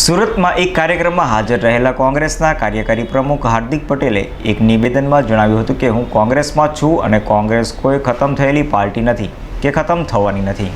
સુરતમાં એક કાર્યક્રમમાં હાજર રહેલા કોંગ્રેસના કાર્યકારી પ્રમુખ હાર્દિક પટેલે એક નિવેદનમાં જણાવ્યું હતું કે, હું કોંગ્રેસમાં છું અને કોંગ્રેસ કોઈ ખતમ થયેલી પાર્ટી નથી, કે ખતમ થવાની નથી.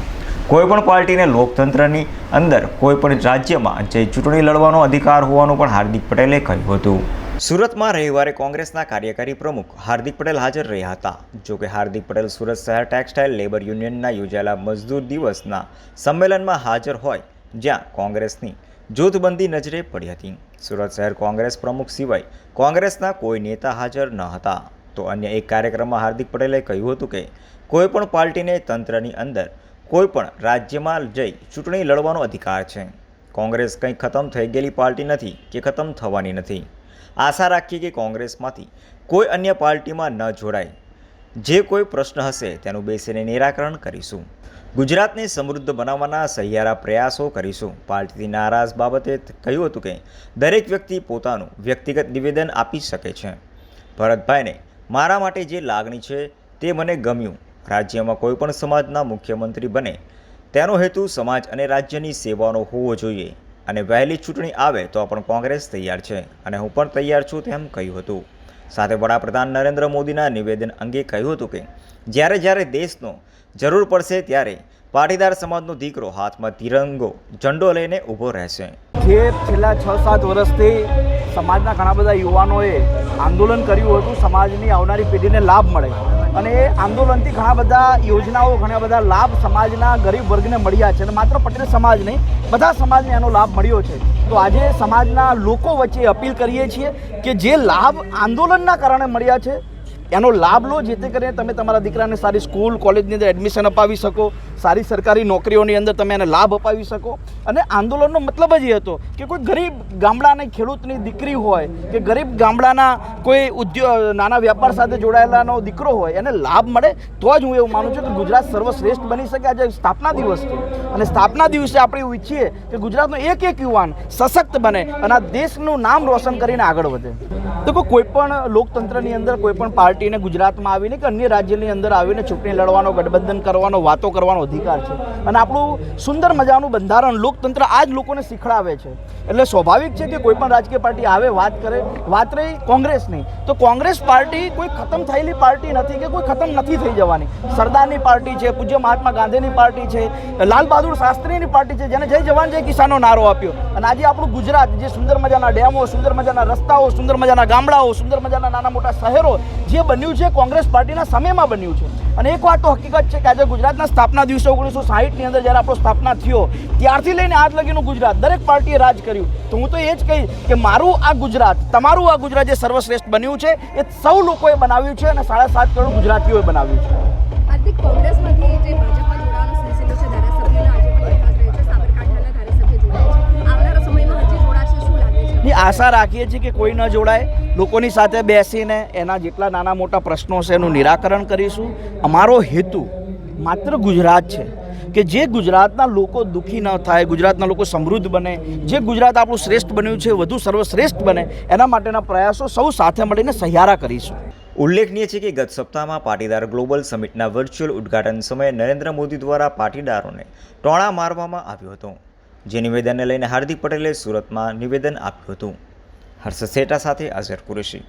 કોઈપણ પાર્ટીને લોકતંત્રની અંદર કોઈપણ રાજ્યમાં જે ચૂંટણી લડવાનો અધિકાર હોવાનું પણ હાર્દિક પટેલે કહ્યું હતું. સુરતમાં રવિવારે કોંગ્રેસના કાર્યકારી પ્રમુખ હાર્દિક પટેલ હાજર રહ્યા હતા. જો કે, હાર્દિક પટેલ સુરત શહેર ટેક્સટાઇલ લેબર યુનિયનના યોજાયેલા મજદૂર દિવસના સંમેલનમાં હાજર હોય જ્યાં કોંગ્રેસની જૂથબંધી નજરે પડી હતી. સુરત શહેર કોંગ્રેસ પ્રમુખ સિવાય કોંગ્રેસના કોઈ નેતા હાજર ન હતા. તો અન્ય એક કાર્યક્રમમાં હાર્દિક પટેલે કહ્યું હતું કે કોઈપણ પાર્ટીને તંત્રની અંદર કોઈપણ રાજ્યમાં જઈ ચૂંટણી લડવાનો અધિકાર છે. કોંગ્રેસ કંઈ ખતમ થઈ ગયેલી પાર્ટી નથી કે ખતમ થવાની નથી. આશા રાખીએ કે કોંગ્રેસમાંથી કોઈ અન્ય પાર્ટીમાં ન જોડાય. જે કોઈ પ્રશ્ન હશે તેનું બેસીને નિરાકરણ કરીશું. ગુજરાતને સમૃદ્ધ બનાવવાના સહિયારા પ્રયાસો કરીશું. પાર્ટીથી નારાજ બાબતે કહ્યું હતું કે, દરેક વ્યક્તિ પોતાનું વ્યક્તિગત નિવેદન આપી શકે છે. ભરતભાઈને, મારા માટે જે લાગણી છે, તે મને ગમ્યું. રાજ્યમાં કોઈપણ સમાજના મુખ્યમંત્રી બને, તેનો હેતુ સમાજ અને રાજ્યની સેવાનો હોવો જોઈએ. અને વહેલી ચૂંટણી આવે તો પણ કોંગ્રેસ તૈયાર છે. અને હું પણ તૈયાર છું તેમ કહ્યું હતું. સાથે વડાપ્રધાન નરેન્દ્ર મોદીના નિવેદન અંગે કહ્યું હતું કે, જ્યારે જ્યારે દેશનો જરૂર પડશે ત્યારે પાટીદાર સમાજનો દીકરો હાથમાં તિરંગો, ઝંડો લઈને ઊભો રહેશે. જે છેલ્લા છ સાત વર્ષથી સમાજના ઘણા બધા યુવાનોએ આંદોલન કર્યું હતું, સમાજની આવનારી પેઢીને લાભ મળે. અને એ આંદોલનથી ઘણા બધા યોજનાઓ, ઘણા બધા લાભ સમાજના ગરીબ વર્ગને મળ્યા છે. અને માત્ર પટેલ સમાજ નહીં, બધા સમાજને એનો લાભ મળ્યો છે. તો આજે સમાજના લોકો વચ્ચે અપીલ કરીએ છીએ કે જે લાભ આંદોલનના કારણે મળ્યા છે, એનો લાભ લો, જેથી કરીને તમે તમારા દીકરાને સારી સ્કૂલ, કોલેજની અંદર એડમિશન અપાવી શકો. સારી સરકારી નોકરીઓની અંદર તમે એને લાભ અપાવી શકો. અને આંદોલનનો મતલબ જ એ હતો કે કોઈ ગરીબ ગામડાની ખેડૂતની દીકરી હોય કે ગરીબ ગામડાના કોઈ ઉદ્યોગ નાના વ્યાપાર સાથે જોડાયેલાનો દીકરો હોય, એને લાભ મળે, તો જ હું એવું માનું છું કે ગુજરાત સર્વશ્રેષ્ઠ બની શકે આજે સ્થાપના દિવસ છે. અને સ્થાપના દિવસે આપણે એવું ઈચ્છીએ કે ગુજરાતનો એક એક યુવાન સશક્ત બને અને આ દેશનું નામ રોશન કરીને આગળ વધે. તો કોઈ પણ લોકતંત્રની અંદર કોઈ પણ પાર્ટીને ગુજરાતમાં આવીને કે અન્ય રાજ્યની અંદર આવીને ચૂંટણી લડવાનો, ગઠબંધન કરવાનો, વાતો કરવાનો અધિકાર છે. અને આપણું સુંદર મજાનું બંધારણ લોકતંત્ર આ જ લોકોને શીખડાવે છે. એટલે સ્વાભાવિક છે કે કોઈ પણ રાજકીય પાર્ટી આવે, વાત કરે, વાત રહી કોંગ્રેસની તો કોંગ્રેસ પાર્ટી કોઈ ખતમ થયેલી પાર્ટી નથી કે કોઈ ખતમ નથી થઈ જવાની. સરદારની પાર્ટી છે, પૂજ્ય મહાત્મા ગાંધીની પાર્ટી છે, લાલ બહાદુર શાસ્ત્રીની પાર્ટી છે, જેને જય જવાન, જય કિસાનનો નારો આપ્યો. અને આજે આપણું ગુજરાત જે સુંદર મજાના ડેમો, સુંદર મજાના રસ્તાઓ, સુંદર મજાના ગામડાઓ, સુંદર મજાના નાના મોટા શહેરો જે બન્યું છે, કોંગ્રેસ પાર્ટીના સમયમાં બન્યું છે. અને એક વાત તો હકીકત છે કે આજે ગુજરાતના સ્થાપના દિવસે ઓગણીસો સાહીઠની અંદર જ્યારે આપણો સ્થાપના થયો, ત્યારથી લઈને આજ લગીનું ગુજરાત દરેક પાર્ટીએ રાજ કર્યું. તો હું તો એ જ કહીશ કે મારું આ ગુજરાત, તમારું આ ગુજરાત જે સર્વશ્રેષ્ઠ બન્યું છે, એ સૌ લોકોએ બનાવ્યું છે અને સાડા સાત કરોડ ગુજરાતીઓએ બનાવ્યું છે. કોંગ્રેસમાંથી જે ભાજપમાં આશા રાખીએ છીએ કે કોઈ ન જોડાય. લોકોની સાથે બેસીને એના જેટલા નાના મોટા પ્રશ્નો છે એનું નિરાકરણ કરીશું. અમારો હેતુ માત્ર ગુજરાત છે કે જે ગુજરાતના લોકો દુઃખી ન થાય, ગુજરાતના લોકો સમૃદ્ધ બને, જે ગુજરાત આપણું શ્રેષ્ઠ બન્યું છે, વધુ સર્વશ્રેષ્ઠ બને, એના માટેના પ્રયાસો સૌ સાથે મળીને સહિયારા કરીશું. ઉલ્લેખનીય છે કે ગત સપ્તાહમાં પાટીદાર ગ્લોબલ સમિટના વર્ચ્યુઅલ ઉદ્ઘાટન સમયે નરેન્દ્ર મોદી દ્વારા પાટીદારોને ટોણા મારવામાં આવ્યો હતો. જે નિવેદનને લઈને હાર્દિક પટેલે સુરતમાં નિવેદન આપ્યું હતું. હર્ષ સેટા સાથે અઝર કુરેશી.